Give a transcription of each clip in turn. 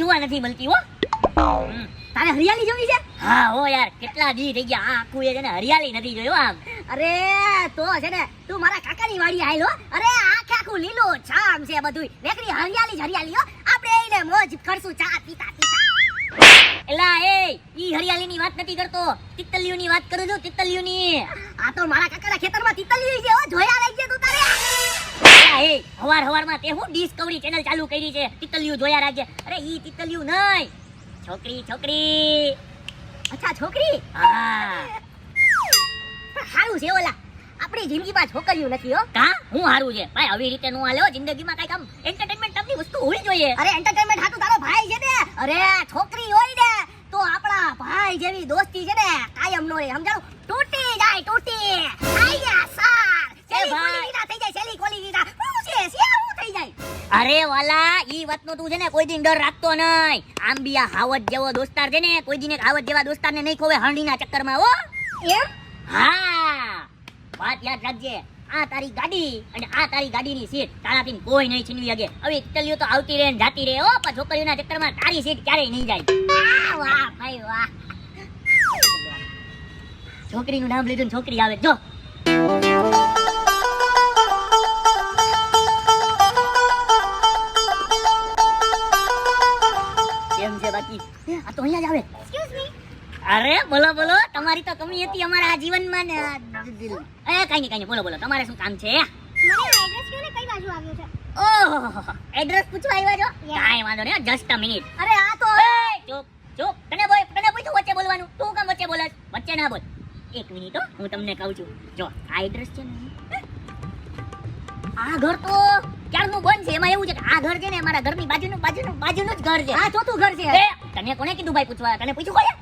જોવા નથી મળતી, હો. તારે હરિયાળી જોવી છે? હા, હો યાર, કેટલા દી થઈ ગયા. આખું એ છે ને હરિયાળી નથી જોયો આમ. અરે, તો છે ને, તું મારા કાકાની વાડી આયલો અરે, આખે આખું લીલું છામ છે બધું વેકરી હરિયાળી જ હરિયાળી હો. આપણે એને મોજ કરશું, ચા પીતા પીતા. એલા, એ, ઈ હરિયાળીની વાત નથી કરતો. તિતલીઓની વાત કરું છું તિતલીઓની આ તો મારા કાકાના ખેતરમાં તિતલીઓ છે, હો. જોયા લઈ તું તારે. એ હવાર હવારમાં તે હું ડિસ્કવરી ચેનલ ચાલુ કરી છે. તિતલિયું જોયા રાખજે. અરે ઈ તિતલિયું નહીં. છોકરી છોકરી. અચ્છા છોકરી? હા. સારું છે ઓલા. આપણી જિંદગીમાં છોકરીઓ નથી હો. કા? હું હારું છે. ભાઈ આવી રીતે નું હાલે જિંદગીમાં કઈ કામ એન્ટરટેનમેન્ટ નામની વસ્તુ હોવી જોઈએ. અરે એન્ટરટેનમેન્ટ હાટુ તારો ભાઈ છે ને અરે છોકરી હોય ને તો આપણા ભાઈ જેવી દોસ્તી છે ને કાયમ નો રે સમજાણું? તૂટી જાય તૂટી. આયા સાર સેલી ભાઈ. થઈ જાય સેલી કોલી ગીતા શું છે? હું થઈ જાય. અરે વાલા ઈ વાતનો તું છે ને કોઈ દિન ડર રાખતો નહીં. આમ બી આ હાવત જેવો દોસ્તાર છે ને કોઈ દિન એક હાવત જેવા દોસ્તારને નહીં ખોવે હરણીના ચક્કરમાં હો. એમ? હા. વાત યાદ રાખજે આ તારી ગાડી અને આ તારી ગાડીની સીટ તારાથી કોઈ નહીં છીનવી શકે. હવે ચલ્યું તો આવતી રહે ને જાતી રહે હો પણ છોકરીઓના ચક્કરમાં તારી સીટ ક્યારેય નહીં જાય. વાહ ભાઈ વાહ. છોકરીનું નામ લીધું છોકરી આવે. જો. છે બાકી આ તો અહીંયા જ આવે. એક્સક્યુઝ મી અરે બોલો બોલો. તમારી તો કમી હતી અમારા આ જીવનમાં ને એ કઈ નહીં કઈ નહીં. બોલો બોલો. તમારે શું કામ છે? મને એડ્રેસ કયો ને? કઈ બાજુ આવ્યો છે? ઓહો એડ્રેસ પૂછવા આવ્યા છો? કાઈ વાંધો નહીં જસ્ટ અ મિનિટ અરે આ તો ચૂપ ચૂપ. તને બોય તને પૂછું વચ્ચે બોલવાનું? તું કામ વચ્ચે બોલે વચ્ચે ના બોલ. એક મિનિટ હો. હું તમને કહું છું. જો આ એડ્રેસ છે ને. આ ઘર તો ક્યારનું બંધ છે એમાં એવું છે કે આ ઘર છે ને મારા ઘરની બાજુનું બાજુનું બાજુનું જ ઘર છે. આ ચોથું ઘર છે. તને કોને કીધું ભાઈ પૂછવા? તને પૂછ્યું કોઈ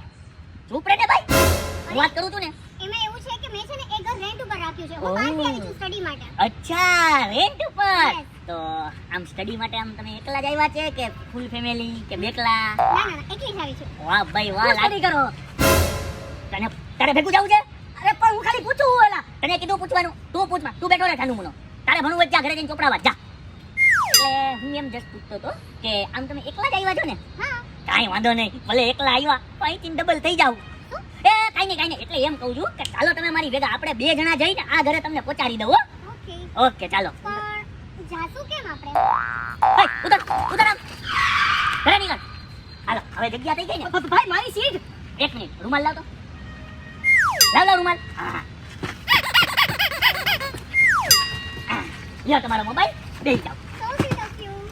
ચૂપ રે ને ભાઈ? હું વાત કરું છું ને. એમાં એવું છે કે મેં છે ને એક ઘર રેન્ટ ઉપર રાખ્યું છે. હું. બહારથી આવી છું સ્ટડી માટે. અચ્છા રેન્ટ ઉપર? તો આમ સ્ટડી માટે આમ તમે એકલા જ આવ્યા છે કે ફૂલ ફેમિલી કે બેકલા? ના ના ના એકલી જ આવી છું. વાહ ભાઈ વાહ શું કરો? તને તારે ભેગું જવું છે? અરે પણ હું ખાલી પૂછું એલા તને કીધું પૂછવાનું. તું પૂછમાં. તું બેઠો રહે ઠાનું મુનો. તારે ભણવું જ જા ઘરે જઈને ચોપડાવા જા. એટલે હું એમ જસ્ટ પૂછતો હતો કે આમ તમે એકલા જ આવ્યા છો ને? હા. કાંઈ વાંધો નહીં ભલે એકલા આવ્યા તો અહીંથી ડબલ થઈ જાવ એ કાંઈ નહીં કાંઈ નહીં એટલે એમ કહું છું કે ચાલો તમે મારી ભેગા આપણે બે જણા જઈને આ ઘરે તમને પહોંચાડી દઉં ઓકે. ઓકે ચાલો. પણ કેમ આપણે? ઉતર ઉતર ઘરે નીકળ. હાલો હવે જગ્યા થઈ ગઈ ને? ભાઈ મારી સીટ. એક મિનિટ રૂમાલ લાવ તો લાવ લાવ રૂમાલ. હા. હા. લ્યો તમારો મોબાઈલ બેસી જાઓ.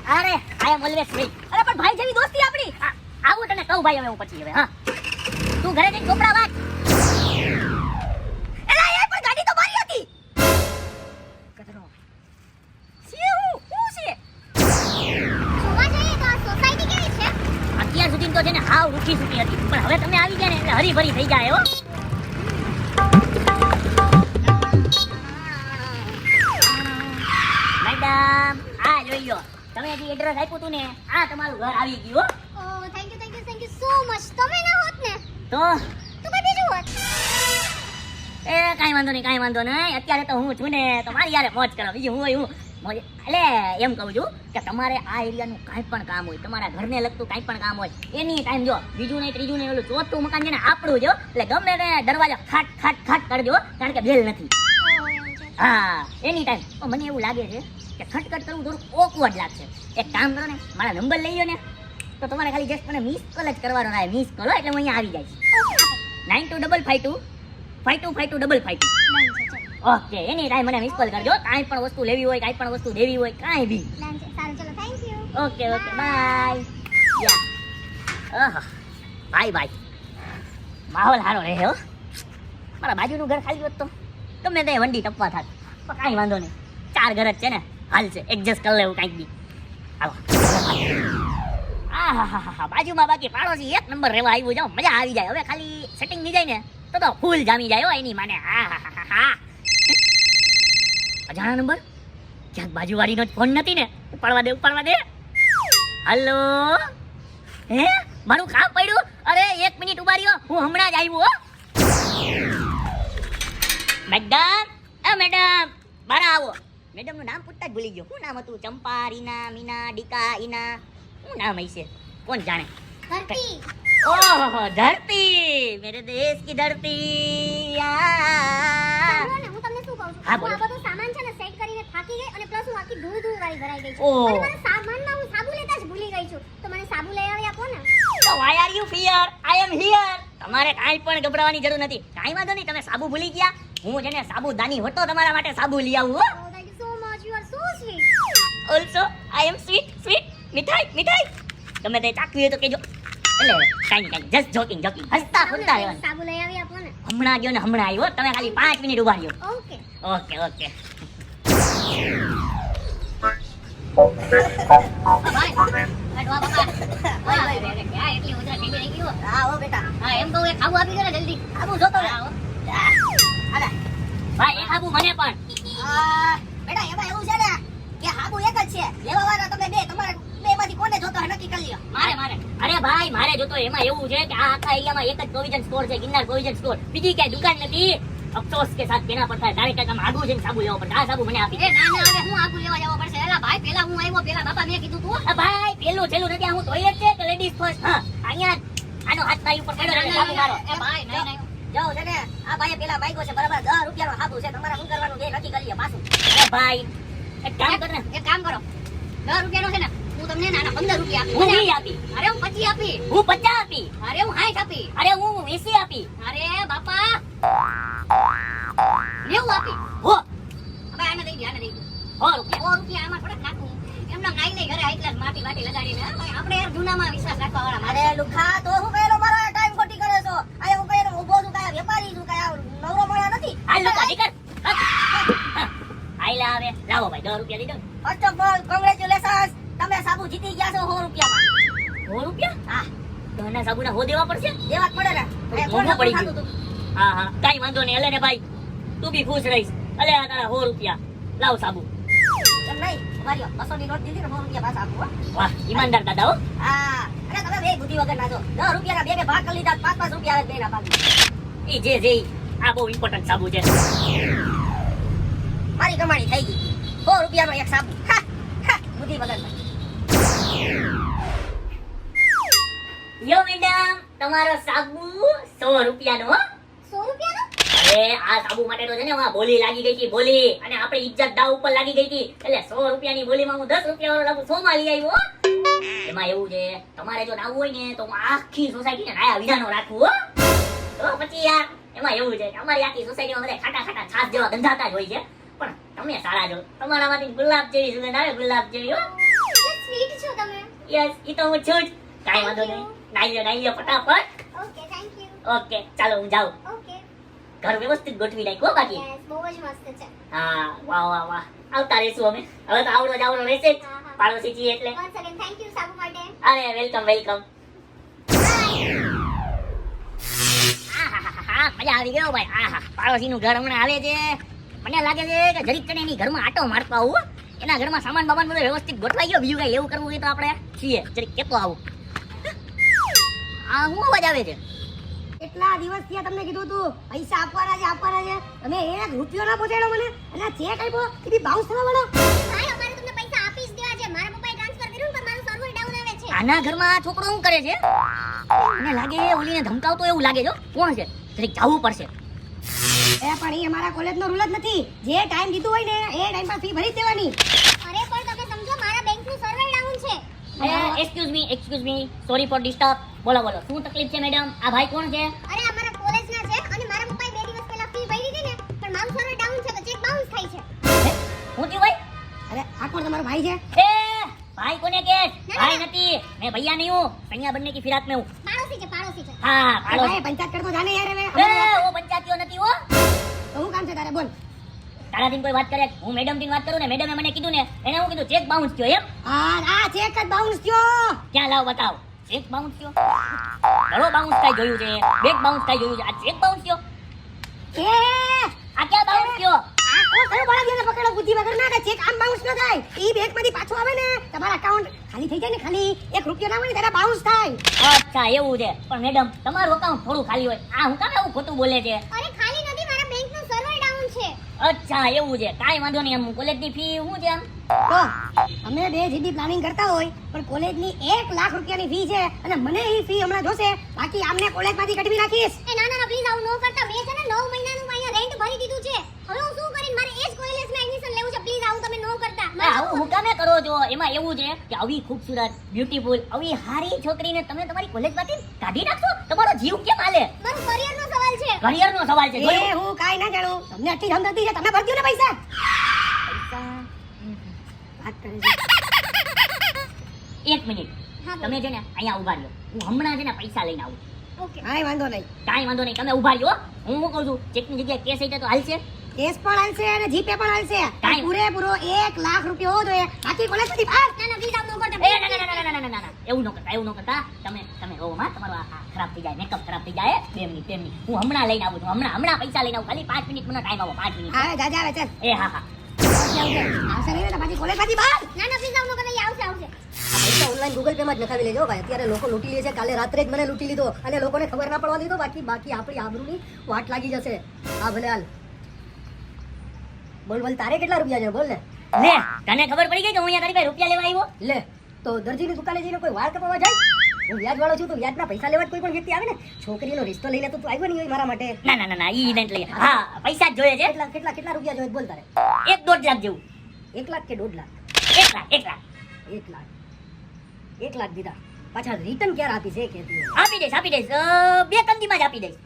અરે આઈ એમ ઓલવેઝ ફ્રી અરે પણ ભાઈ જેવી દોસ્તી આપણી. આવું તને કહું ભાઈ હવે હું પછી હવે હા. તું ઘરે જઈને ચોપડા વાંચ. એલા એ પણ ગાડી તો મારી હતી. કચરો છે હું? હું છે? જોવા જઈએ તો સોસાયટી કેવી છે? અત્યાર સુધી તો છે ને હાવ રૂખી સુકી હતી. પણ હવે તમે આવી ગયા ને એટલે હરીભરી થઈ જાય હો. જે એડ્રેસ આપ્યું હતું ને આ તમારું ઘર આવી ગયું ઓ thank you thank you thank you so much તમે ના હોત ને તો? તો કઈ બીજું હોત? એ કાઈ વાંધો નહીં કાઈ વાંધો નહીં. અત્યારે તો હું છું ને તમારી મારી યારે મોજ કરો. બીજું હું હું મોજ એટલે એમ કહું છું કે તમારે આ એરિયાનું કાંઈ પણ કામ હોય તમારા ઘરને લગતું કાંઈ પણ કામ હોય એની ટાઈમ જો બીજું નહીં ત્રીજું નહીં ઓલું ચોથું મકાન છે ને આપણું જો એટલે ગમે તે દરવાજો ખાટ ખાટ ખાટ કરજો કારણ કે બેલ નથી. છે હા એની ટાઈમ મને એવું લાગે છે કે ખટખટ કરવું થોડું ઓકવર્ડ લાગશે. એક કામ કરો ને, મારા નંબર લઈ લો ને. તો તમારે ખાલી જસ્ટ મને મિસ કોલ જ કરવાનો ના મિસ કોલ એટલે હું અહીંયા આવી જાય nine two double five two five two five two double five two okay any time મને મિસ કોલ કરજો. કાંઈ પણ વસ્તુ લેવી હોય, કાંઈ પણ વસ્તુ દેવી હોય, કાંઈ બી. Okay okay bye yeah bye bye માહોલ સારો રહે, હો. મારા બાજુનું ઘર ખાલી હોત તો ગમે તે વંડી ટપવા થાત. પણ કાંઈ વાંધો નહીં. ચાર ઘર જ છે ને. હાલ છે એડજસ્ટ કરી લેવું કાંઈક બી. આવો બાજુમાં બાકી પાડોશી એક નંબર રહેવા આવ્યું જાઓ મજા આવી જાય. હવે ખાલી સેટિંગની જાય ને તો તો ફૂલ જામી જાય એની માને. હા અજાણા નંબર ક્યાંક બાજુવાળીનો જ ફોન નથી ને? ઉપાડવા દે ઉપાડવા દે. હલો. હે? મારું કામ પડ્યું? અરે, એક મિનિટ ઊભા રહ્યો. હું હમણાં જ આવ્યો મેડમ એ મેડમ બહાર આવો. મેડમનું નામ પૂછતા જ ભૂલી ગયો. શું નામ હતું? ચંપા રીના મીના ડીકા ઈના. શું નામ હશે? કોણ જાણે? ધરતી. ઓહો ધરતી. મેરે દેશ કી ધરતી હું તમને શું કહું છું? હા, બોલો. આ બધો સામાન છે ને સેટ કરીને થાકી ગઈ અને પ્લસ હું આખી ધૂળ ધૂળ વાળી ભરાઈ ગઈ છું. અને મારા સામાનમાં હું સાબુ લેતા જ ભૂલી ગઈ છું. તો મને સાબુ લઈ આવી આપો ને તો why are you fear I am here તમારે કાંઈ પણ ગભરાવાની જરૂર નથી. કાંઈ વાંધો નહીં તમે સાબુ ભૂલી ગયા. હું છે ને સાબુદાની હોતો તમારા માટે સાબુ લઈ આવું હો. Also I am sweet sweet મીઠાઈ મીઠાઈ તમે તે ચાકવી હોય તો કહેજો. એટલે કાંઈ કાંઈ જસ્ટ જોકિંગ જોકિંગ હસતા ફૂલતા રહેવાનું સાબુ લઈ આવી આપો ને હમણાં ગયો ને હમણાં આવ્યો. તમે ખાલી પાંચ મિનિટ ઊભા રહ્યો. ઓકે ઓકે ઓકે હા હો આબુ જોતો ભાઈ એક આબુ મને પણ. બેટા એમાં એવું છે ને જ છે. લેવા વાળા તમે બે તમારે બે માંથી કોને જોતો હોય નક્કી કરી લ્યો. મારે મારે. અરે ભાઈ મારે જોતો એમાં એવું છે કે આ આખા એરિયામાં એક જ પ્રોવિઝન સ્ટોર છે ગિરનાર પ્રોવિઝન સ્ટોર બીજી ક્યાંય દુકાન નથી? અફસોસ કે સાથ કેના પડતા ડાયરેક્ટ આમ આગું જઈને સાબુ લેવો પડે આ સાબુ મને આપી દે. અ ભાઈ પેલું છેલ્લું નથી હું ટોયલેટ છે કે લેડીઝ ફર્સ્ટ હા અહીંયા આનો હાથ તારી ઉપર પડ્યો એટલે સાબુ મારો. જાઓ છે ને. આ ભાઈએ પેલા માગ્યો છે બરાબર. દસ રૂપિયાનો સાબુ છે તમારે શું કરવાનું? એ નક્કી કરી પાછું. ભાઈ એક કામ કર ને. એક કામ કરો. દસ રૂપિયાનો છે ને હું તમને નાના પંદર રૂપિયા આપી હું મને વીસ આપી. અરે હું પચી આપી. હું પચાસ આપી. અરે હું સાઠ આપી. અરે હું વીસી આપી. અરે બાપા. નેવું આપી. હો. હવે આને દઈ દે આને દઈ દે. હો રૂપિયા. સો રૂપિયા આમાં થોડાક નાખું. એમના નાઈ લઈ ઘરે ક્લાસ માટી વાટી લગાડીને. આપણે યાર જૂનામાં વિશ્વાસ રાખવા વાળા અરે લુખા તો હું મારો ટાઈમ ખોટી કરે છો. આ હું કહેલો ઊભો છું કાયા વેપારી છું કાય નવરો મળ્યા નથી. આવે. લાવો ભાઈ દસ રૂપિયા દીધો ફર્સ્ટ ઓફ ઓલ કોંગ્રેચ્યુલેશન્સ તમે સાબુ જીતી ગયા છો સો રૂપિયામાં. સો રૂપિયા? હા. દહના સાબુના હો દેવા પડશે? દેવા પડે ને. મોંઘું પડી ગયું. હા હા. કાઈ વાંધો નહીં. અલે ને ભાઈ તું બી ખુશ રહીશ. અલે આ તારા સો રૂપિયા. લાવ સાબુ. નહીં. મારી બસો ની નોટ દીધી ને સો રૂપિયા પાછા આપું વાહ ઈમાનદાર દાદા હો. હા. અરે તમે બે બુદ્ધિ વગર ના જો દસ રૂપિયા ના બે બે ભાગ કરી લીધા પાંચ પાંચ રૂપિયા આવે બેના ભાગ. એ જે જે આ બહુ ઇમ્પોર્ટન્ટ સાબુ છે. મારી કમાણી થઈ ગઈ. સો રૂપિયાનો એક સાબુ. બુદ્ધિ વગર યો મેડમ તમારો સાબુ સો રૂપિયાનો સો રૂપિયાનો? અરે આ સાબુ માટે તો છે ને આ બોલી લાગી ગઈ હતી બોલી. અને આપણે ઇજ્જત દાવ ઉપર લાગી ગઈ હતી. એટલે સો રૂપિયાની બોલીમાં હું દસ રૂપિયા વાળો લાગુ સો માં લઈ આવ્યો એમાં એવું છે તમારે જો નાવું હોય ને તો હું આખી સોસાયટીને નાયા વિધાનો રાખવું હો. તો પછી યાર એમાં એવું છે કે અમારી આખી સોસાયટીમાં બધા ખાટા ખાટા છાસ જેવા ગંધાતા જ હોય છે. તમે સારા છો. તમારામાંથી ગુલાબ જેવી સુગંધ આવે ગુલાબ જેવી હો. સ્વીટ છો તમે. યસ ઈ તો હું છું જ. કાઈ વાંધો નહીં. નાઈ લ્યો નાઈ લ્યો ફટાફટ. ઓકે થેન્ક યુ ઓકે ચાલો હું જાઉં. ઓકે ઘર વ્યવસ્થિત ગોઠવી નાખ્યો બાકી. યસ બહુ જ મસ્ત છે. હા વાહ વાહ વાહ. આવતા રહીશું અમે. હવે તો આવડો જ આવડો રહેશે જ. પાડોશી છીએ એટલે. વન્સ અગેન થેન્ક યુ સાબુ માટે. અરે વેલકમ વેલકમ મજા આવી ગયો ભાઈ. આહા પાડોશીનું ઘર હમણાં આવે છે. મને લાગે છે કે જરીક એની ઘરમાં આટો મારતો આવું એના ઘરમાં સામાન બામાન બધું વ્યવસ્થિત ગોઠવાઈ ગયો બીજું કઈ એવું કરવું હોય તો આપણે છીએ. જરીક કેતો આવું. આ શું અવાજ આવે છે? એટલા દિવસ ત્યાં તમને કીધું તું? પૈસા આપવાના છે આપવાના છે. તમે એક રૂપિયો ના પહોંચાડો મને. અને જે ચેક આપ્યો એ બી બાઉન્સ થવા વાળો. ભાઈ અમારે તમને પૈસા આપી જ દેવા છે. મારા પપ્પાએ ટ્રાન્સફર કર્યું પણ મારું સર્વર ડાઉન આવે છે. આના ઘરમાં આ છોકરો શું કરે છે? મને લાગે ઓલીને ધમકાવતો એવું લાગે છે કોણ છે? જરીક જવું પડશે. એ પણ એ અમારા કોલેજનો રૂલ જ નથી. જે ટાઈમ દીધું હોય ને એ ટાઈમ પર ફી ભરી દેવાની. અરે પણ તમે સમજો મારા બેંકનું સર્વર ડાઉન છે. Excuse me excuse me sorry for disturb બોલો બોલો શું તકલીફ છે મેડમ આ ભાઈ કોણ છે? અરે અમારા કોલેજના છે અને મારા પપ્પાએ બે દિવસ પહેલા ફી ભરી હતી ને પણ મારું સર્વર ડાઉન છે તો ચેક બાઉન્સ થાય છે. હું? થયું ભાઈ? અરે આ કોણ તમારો ભાઈ છે? એ ભાઈ કોને કે? ભાઈ નથી. મેં ભૈયા નહીં હું. સૈયા બંને કી ફિરાક મેં હું. પાડોશી છે પાડોશી છે. હા પાડોશી પંચાયત કરતો જાને યાર હવે. કામ છે તારે બોલ. તારાથી કોઈ વાત કરે હું મેડમથી વાત કરું ને મેડમે મને કીધું ને એને હું કીધું ચેક બાઉન્સ થયો એમ. હા આ ચેક જ બાઉન્સ થયો. ક્યાં લાવ બતાવ. ચેક બાઉન્સ થયો? ઘણો બાઉન્સ થાય જોયું છે. બેક બાઉન્સ થાય જોયું છે. આ ચેક બાઉન્સ થયો? એ! આ ક્યાં બાઉન્સ થયો? આ કોણ કયો બળાદિયાને પકડો? બુદ્ધિ વગર ના ચેક આમ બાઉન્સ ન થાય. ઈ બેંકમાંથી પાછો આવે ને તમારા અકાઉન્ટ ખાલી થઈ જાય ને ખાલી એક રૂપિયો ના હોય ને તારા બાઉન્સ થાય. અચ્છા એવું છે. પણ મેડમ તમારું અકાઉન્ટ થોડું ખાલી હોય. આ હું કામ એવું ખોટું બોલે છે અરે ખાલી નથી મારા બેંકનું સર્વર ડાઉન છે અચ્છા એવું છે. કાંઈ વાંધો નહીં એમ કોલેજની ફી શું છે આમ? તો અમે બે જીબી પ્લાનિંગ કરતા હોય પણ કોલેજની એક લાખ રૂપિયાની ફી છે અને મને એ ફી હમણાં જોશે. બાકી આમને કોલેજમાંથી કઢવી નાખીશ. એ ના ના ના પ્લીઝ આવું ન કરતા. મેં છે ને 9 મહિનાનું અહીંયા રેન્ટ ભરી દીધું છે. હવે હું શું કરીને મારે એ જ કોલેજમાં એટલે આવું તમે નો કરતા. આવું હું કામે કરો છો? એમાં એવું છે કે આવી ખૂબસૂરત બ્યુટીફુલ આવી હારી છોકરીને તમે તમારી કોલેજ કોલેજમાંથી કાઢી નાખશો? તમારો જીવ કેમ હાલે? મારું કરિયરનો સવાલ છે. કરિયરનો સવાલ છે. એ હું કાઈ ના જાણું. તમને આટલી સમજતી છે. તમે ભરજો ને પૈસા. એક મિનિટ. તમે છે ને અહીંયા ઊભા રહ્યો. હું હમણાં છે ને પૈસા લઈને આવું. ઓકે. કાંઈ વાંધો નહીં. કાંઈ વાંધો નહીં. તમે ઊભા રહ્યો હું. શું કહું છું? ચેકની જગ્યાએ કેસ હોય તો હાલશે. કેશ પણ હાલશે અને જીપે પણ હાલશે પૂરેપૂરો એક લાખ રૂપિયો હોવો જોઈએ. બાકી કોલેજ સુધી પાસ. ના ના વિઝા નો કરતા. ના ના ના ના ના ના એવું ન કરતા એવું ન કરતા. તમે તમે ઓ માં તમારો આ ખરાબ થઈ જાય મેકઅપ ખરાબ થઈ જાય બે મિનિટ હું હમણાં લઈને આવું છું હમણાં હમણાં પૈસા લઈને આવું ખાલી પાંચ મિનિટ મને ટાઈમ આવો પાંચ મિનિટ. આવે જાજા આવે ચાલ. એ હા હા. આવશે નહીં બાકી કોલેજ બાકી બસ ના ના વિઝા નો કરતા આવશે આવશે. પૈસા ઓનલાઈન ગૂગલ પે માં જ નખાવી લેજો ભાઈ. અત્યારે લોકો લૂટી લે છે કાલે રાત્રે જ મને લૂટી લીધો. અને લોકોને ખબર ના પડવા દીધો બાકી બાકી આપણી આબરૂની વાટ લાગી જશે. હા ભલે હાલ. બોલ બોલ તારે કેટલા રૂપિયા છે? બોલ ને. લે તને ખબર પડી ગઈ કે હું અહીંયા તારી પાસે રૂપિયા લેવા આવ્યો? લે તો દરજીની દુકાને જઈને કોઈ વાળ કપાવવા જાય? હું વ્યાજ વાળો છું તો વ્યાજના પૈસા લેવા કોઈ પણ વ્યક્તિ આવે ને? છોકરીનો રિશ્તો લઈને તો તું આવ્યો નહીં હોય મારા માટે. ના ના ના ના ઈ ઇવેન્ટ લઈએ હા પૈસા જ જોઈએ છે. કેટલા કેટલા કેટલા રૂપિયા જોઈએ? બોલ તારે. એક દોઢ લાખ જેવું. એક લાખ કે દોઢ લાખ? એક લાખ એક લાખ. એક લાખ. એક લાખ દીધા. પાછા રિટર્ન ક્યારે આપીશ છે કે આપી દઈશ આપી દઈશ. બે ત્રણ દિવસ આપી દઈશ.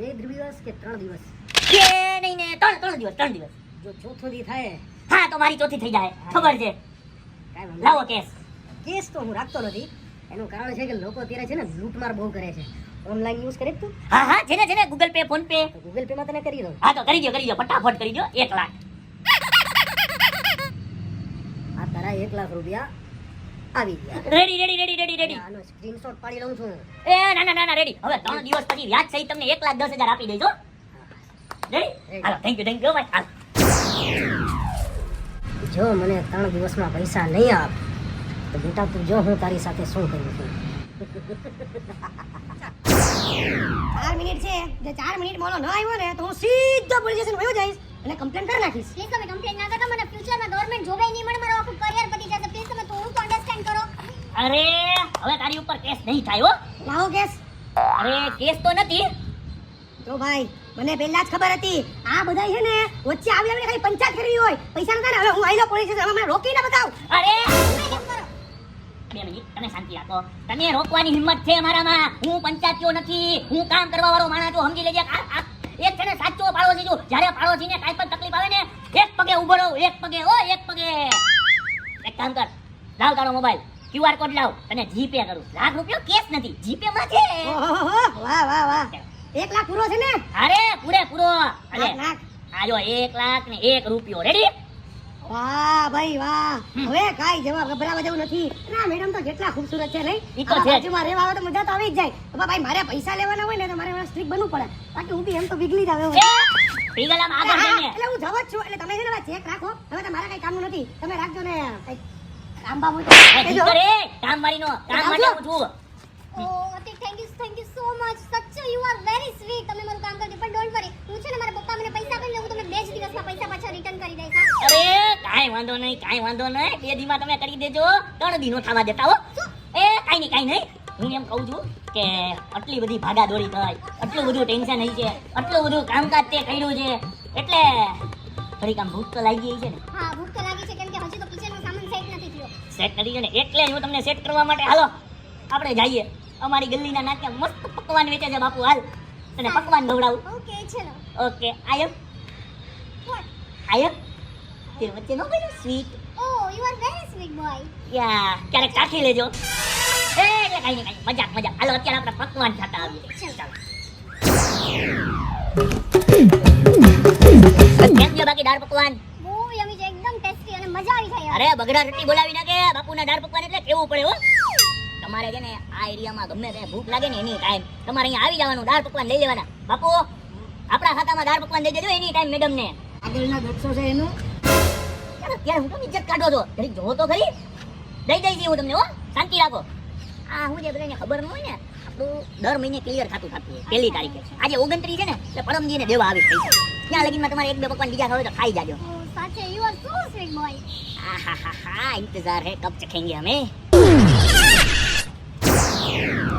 બે દિવસ કે ત્રણ દિવસ? કે નહીં ને ત્રણ ત્રણ દિવસ ત્રણ દિવસ. જો ચોથો દી થાય. હા તો મારી ચોથી થઈ જાય. ખબર છે. લાવો કેસ. કેસ તો હું રાખતો નથી. એનું કારણ છે કે લોકો અત્યારે છે ને લૂંટમાર બહુ કરે છે. ઓનલાઈન યુઝ કરે તું? હા હા છે ને છે ને Google Pay PhonePe Google Pay માં તને કરી દો હા તો કરી દો કરી દો ફટાફટ કરી દો એક લાખ. આ તારા એક લાખ રૂપિયા આવી ગયા. Ready ready ready ready ready આનો સ્ક્રીનશોટ પાડી લઉં છું. એ ના ના ના ના રેડી હવે ત્રણ દિવસ પછી વ્યાજ સહિત તમને એક લાખ દસ હજાર આપી દઈશ રેડી હાલો થેન્ક યુ થેન્ક યુ ભાઈ. હાલો. જો મને ત્રણ દિવસમાં પૈસા નહીં આપ તો બેટા તું જો હું તારી સાથે શું કરું છું. ચાર મિનિટ છે. જે ચાર મિનિટ મોનો ન આવ્યો ને તો હું સીધો પોલીસ સ્ટેશન વયો જઈશ અને કમ્પ્લેન કરી નાખીશ. પ્લીઝ તમે કમ્પ્લેન ના કરતા મને ફ્યુચરમાં ગવર્મેન્ટ જોબ નહીં મળે મારો આખું કરિયર પતી જશે. પ્લીઝ તમે થોડું તો અન્ડરસ્ટેન્ડ કરો. અરે હવે તારી ઉપર કેસ નહીં થાય હો. લાવો કેસ. અરે કેસ તો નથી. તો ભાઈ મને પહેલા જ ખબર હતી. આ બધા છે ને વચ્ચે આવી આવીને કઈ પંચાયત કરવી હોય. પૈસા નતા ને હવે હું આઈલો પોલીસ સ્ટેશન મને રોકીને બતાવ. અરે! બે મિનિટ તમે શાંતિ રાખો. તમે રોકવાની હિંમત છે મારામાં હું પંચાયતીઓ નથી. હું કામ કરવા વાળો માણસ છું. સમજી લેજે એક છે ને સાચો પાડોશી છું. જ્યારે પાડોશીને કાંઈ પણ તકલીફ આવે ને એક પગે ઊભો રહું એક પગે ઓ એક પગે. એક કામ કર. લાવ તારો મોબાઈલ. ક્યુઆર કોડ લાવ અને જીપે કરું. લાખ રૂપિયો કેશ નથી. જીપે માં છે. વાહ વાહ વાહ. એક લાખ પૂરો છે ને? અરે પૂરે પૂરો. અરે. આજો એક લાખ ને એક રૂપિયો. રેડી વાહ ભાઈ વાહ. હવે કાઈ જવાબ ગભરાવા જેવું નથી. ના મેડમ તો કેટલા ખૂબસૂરત છે નહીં. ઈ તો છે જ. રહેવા તો મજા તો આવી જ જાય. તો ભાઈ મારે પૈસા લેવાના હોય ને તો મારે સ્ટ્રીક બનવું પડે. બાકી હું બી એમ તો વિગલી જ આવે એ આગળ હા, જઈને એટલે હું જવા જ છું. એટલે તમે છે ને ચેક રાખો. હવે તો મારા કઈ કામનું નથી. તમે રાખજો ને કામ બાબુ એ રે કામ મારીનો. કામ માટે હું છું. ઓ Atik thank you thank you so much સચ્ચો you are very sweet તમે મારું કામ કરતી પણ ડોન્ટ વરી હું છે ને મારા પપ્પા મને પૈસા આપીને હું તમને બે જ દિવસમાં પૈસા પાછા રિટર્ન કરી દઈશ હા અરે કાંઈ વાંધો નહીં કાંઈ વાંધો નહીં. બે દીમાં તમે કરી દેજો. ત્રણ દિનો થવા દેતા હો. એ કાંઈ નહીં કાંઈ નહીં. હું એમ કહું છું કે આટલી બધી ભાગા દોડી થાય. આટલું બધું ટેન્શન અહીં છે. આટલું બધું કામકાજ તે કર્યું છે. એટલે થોડીક આમ ભૂખ તો લાગી ગઈ છે ને. હા ભૂખ તો લાગી છે કેમ કે હજી તો કિચનનો સામાન સેટ નથી થયો. સેટ નથી છે ને. એટલે હું તમને સેટ કરવા માટે હાલો આપણે જઈએ. અમારી ગલ્લીના નાક્યા મસ્ત પકવાન વેચે છે બાપુ હાલ. તને પકવાન ખવડાવું. ઓકે ચલો. Okay I'm. આયમ. તે વચ્ચે નો કર્યું sweet oh you are very sweet boy yeah ક્યારેક ચાખી લેજો એ એટલે કઈ નહીં કાંઈ મજાક મજાક હાલો અત્યારે આપણે પકવાન ખાતા આવીએ ચાલો કેમ છે બાકી દાળ પકવાન બહુ યમી છે એકદમ ટેસ્ટી અને મજા આવી જાય અરે બગડા રોટી બોલાવી નાખે બાપુના દાળ પકવાન એટલે કેવું પડે હો તમારે છે ને આ એરિયામાં ગમે તે ભૂખ લાગે ને એની ટાઈમ તમારે અહીંયા આવી જવાનું દાળ પકવાન લઈ લેવાના બાપુ આપણા ખાતામાં દાળ પકવાન દઈ દેજો એની ટાઈમ મેડમ ને આગળના દોઢસો છે એનું યાર અત્યારે હું કેમ ઇજ્જત કાઢો છો જરીક જોવો તો ખરી દઈ દઈ દઈએ હું તમને હો શાંતિ રાખો આ હું જે બધાને ખબર ન હોય ને આપણું દર મહિને ક્લિયર થતું થતું હોય પહેલી તારીખે આજે ઓગણત્રીસ છે ને એટલે પરમજીને દેવા આવી પૈસા ત્યાં લગીનમાં તમારે એક બે પકવાન બીજા ખાવ હોય તો ખાઈ જાજો Oh, સાચે you are so sweet boy આહાહાહા, इंतजार है कब चखेंगे हमें આહાહાહા,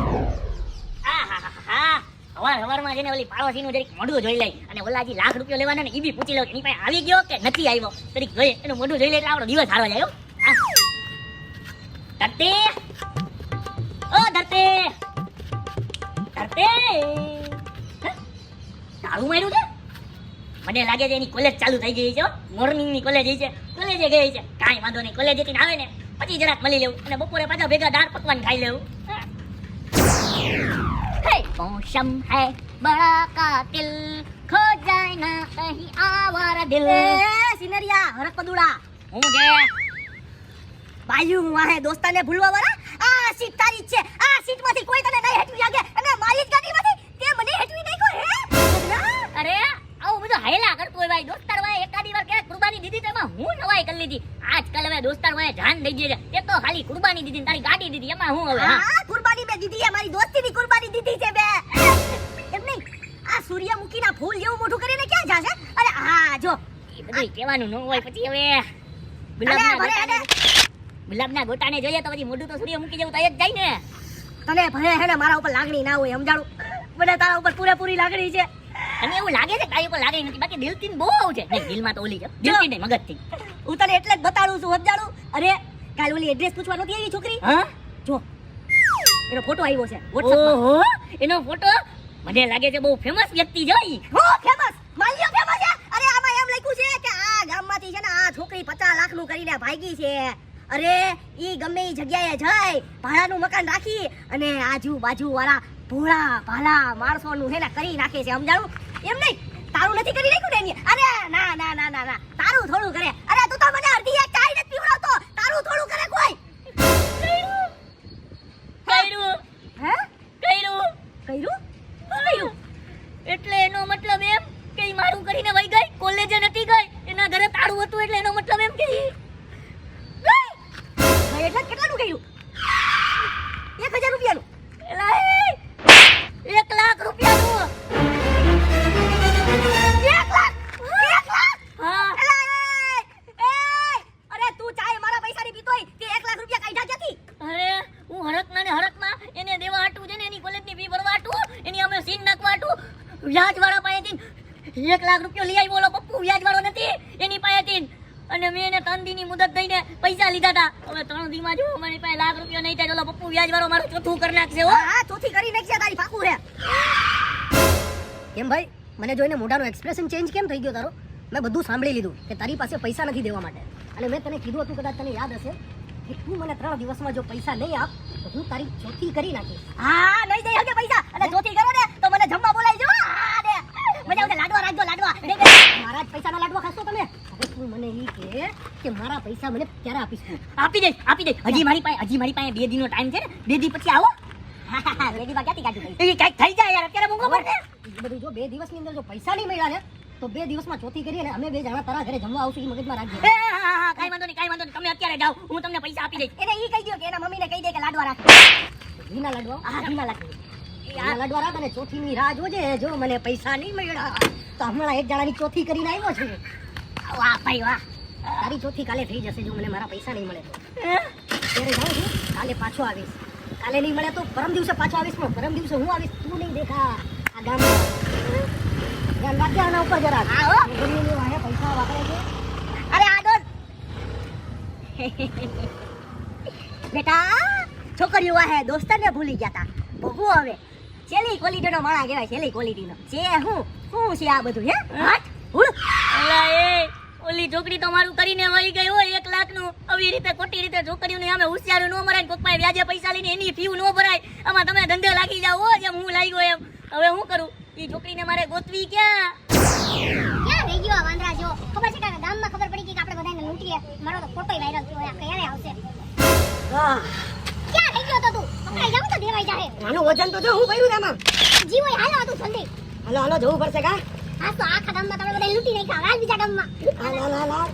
હવાર હવારમાં જઈને ઓલી પાડોશીનું જરીક મોઢું જોઈ લઈ અને ઓલાજી લાખ રૂપિયા લેવાના ને એ બી પૂછી લઉં એની પાસે આવી ગયો કે નથી આવ્યો? તરીક જોઈએ એનું મોઢું જોઈ લે એટલે આપણો દિવસ હારો જાય ધરતી. ઓ ધરતી. ધરતી. તારું માર્યું છે? મને લાગે છે એની કોલેજ ચાલુ થઈ ગઈ છે મોર્નિંગની કોલેજ છે. કોલેજે ગઈ છે. કાંઈ વાંધો નહીં. કોલેજથી આવે ને પછી જરાક મળી લેવું. અને બપોરે પાછા ભેગા દાળ પકવાન ખાઈ લેવું. હે મૌસમ હે બડા કાતિલ ખો જાય ના કહી આવારા દિલ એ સિનરિયા હરક પદુડા હું વાહે દોસ્તાને ભૂલવા વાળા? આ સીટ તારી છે. આ સીટમાંથી કોઈ તને નહીં હેઠવી શકે. અને મારી જ ગાડીમાંથી તે મને હેઠવી નાખ્યો હે? અરે આવું બધું હાયલા કરતો હોય ભાઈ. દોસ્તાર વાય એકાદી વાર ક્યાંક કુરબાની દીધી તેમાં હું નવાઈ કરી લીધી. આજકાલ હવે દોસ્તાર વાય જાન દઈ દે છે. એ તો ખાલી કુરબાની દીધી તારી ગાડી દીધી. એમાં હું હવે હા. કુરબાની મેં દીધી મારી દોસ્તીની બધું કહેવાનું ન હોય પછી હવે ગુલાબના ભલે, ગોટાને અરે. ગુલાબના ગોટાને જોઈએ તો પછી મોઢું તો સૂર્ય મૂકી જેવું થાય જ જાય ને. તને ભલે હે ને મારા ઉપર લાગણી ના હોય સમજાણું? બધા તારા ઉપર પૂરેપૂરી લાગણી છે. અને એવું લાગે છે કાંઈ ઉપર લાગણી નથી? બાકી દિલથી બહુ છે. નહીં દિલમાં તો ઓલી છે. દિલથી નહીં મગજથી. હું તને એટલે જ બતાડું છું સમજાણું? અરે કાલ ઓલી એડ્રેસ પૂછવા નહોતી આવી છોકરી? હા? જો. એનો ફોટો આવ્યો છે ઓહો એનો ફોટો મને લાગે છે બહુ ફેમસ વ્યક્તિ છે ઈ. હો ફેમસ માલિયો ફેમસ છે અરે આમાં એમ લખ્યું છે કે આ ગામમાંથી છે ને છોકરી 50 લાખનું કરીને ભાગી છે. અરે, ઈ ગમે ઈ જગ્યાએ જાય ભાડાનું મકાન રાખી અને આજુબાજુ વાળા ભોળા ભાલા માણસો નું હે કરી નાખે છે, સમજાણું? એમ નહીં? તારું નથી કરી નાખ્યું ને અરે, ના ના ના ના ના. તારું થોડું કરે અરે તું તો મને અડધી એક ચાય નથી પીવડાવતો તારું થોડું કરે કોઈ કર્યું હે કર્યું કર્યું કર્યું એટલે એનો મતલબ એમ કે ઈ મારું કરીને વઈ ગઈ કોલેજે નથી ગઈ તાળું હતું એટલે એનો મતલબ એમ કે એટલે કેટલાનું કર્યું મને જોઈને મોઢાનો એક્સપ્રેશન ચેન્જ કેમ થઈ ગયો તારો? મેં બધું સાંભળી લીધું કે તારી પાસે પૈસા નથી દેવા માટે. અને મેં તને કીધું હતું કદાચ તને યાદ હશે કે તું મને ત્રણ દિવસમાં જો પૈસા નહીં આપ તો હું તારી ચોથી કરી નાખીશ. હા નહીં દઈ હવે પૈસા. અને ચોથી કરો ને તો મને જમવા બોલાવી જો હા દે. મજા આવશે લાડવા રાખજો લાડવા. દે, દે. મારા જ પૈસાના લાડવા ખાશો તમે? તું મને એ કે કે મારા પૈસા મને ક્યારે આપીશ આપી દઈશ આપી દઈશ હજી મારી પાસે હજી મારી પાસે બે દીનો ટાઈમ છે ને. બે દી પછી આવો. રેડીમાં ક્યાંથી કાઢી એ કાંઈક થઈ જાય યાર અત્યારે મૂકો એ બધું જો બે દિવસની અંદર જો પૈસા નહીં મળ્યા ને તો બે દિવસમાં ચોથી કરી અને અમે બે જણા તારા ઘરે જમવા આવશું એ મગજમાં રાખજો. એ, હા, હા, હા, કાંઈ વાંધો નહીં કાંઈ વાંધો નહીં તમે અત્યારે જાઓ હું તમને પૈસા આપી દઈશ. એને ઈ કહી દો કે એના મમ્મીને કહી દે કે લાડવા રાખે. ઘીના લાડવા? હા ઘીના લાડવા. ઘીના લાડવા રાખ અને ચોથીની રાહ જોજે જો મને પૈસા નહીં મળ્યા. તો હમણાં એક જણાની ચોથી કરીને આવ્યો છું. વાહ ભાઈ વાહ. તારી ચોથી કાલે થઈ જશે જો મને મારા પૈસા નહીં મળે તો. ત્યારે જાઉં છું કાલે પાછો આવીશ. કાલે નહીં મળે તો પરમ દિવસે પાછો આવીશ પણ પરમ દિવસે હું આવીશ તું નહીં દેખા. આ ધ્યાન વાહે પૈસા વાપરે બેટા છોકરીઓ વાહે દોસ્તને ભૂલી ગયા તા હવે છેલ્લી ક્વોલિટીનો માણા કહેવાય છેલ્લી ક્વોલિટીનો છે હું શું છે આ બધું, હે? હટ? ઓલી છોકરી તો મારું કરીને વહી ગઈ હોય એક લાખનું આવી રીતે ખોટી રીતે છોકરીઓને અમે હોશિયાર ન મરાય કોક પાસે વ્યાજે પૈસા લઈને એની ફી ન ભરાય આમાં તમે ધંધે લાગી જાઓ જેમ હું? લાગ્યો એમ હવે હું કરું? એ છોકરીને મારે ગોતવી ક્યાં? ક્યાં રહી ગયો આ વાંદરા? જો ખબર છે કે ગામમાં ખબર પડી ગઈ કે આપણે બધાને લૂંટીએ. મારો તો ફોટો વાયરલ થયો આ ક્યારે આવશે? ક્યાં રહી ગયો તો તું? પકડાઈ જાવ તો દેવાઈ જાહે. આનું વજન તો જો હું ભર્યું ને આમાં? જીવો હાલો તું જલ્દી. હાલો હાલો જવું પડશે કા? આ તો આખા ગામમાં તમે બધા લૂંટી નાખ્યા. હાલ બીજા ગામમાં. હાલ હાલ હાલ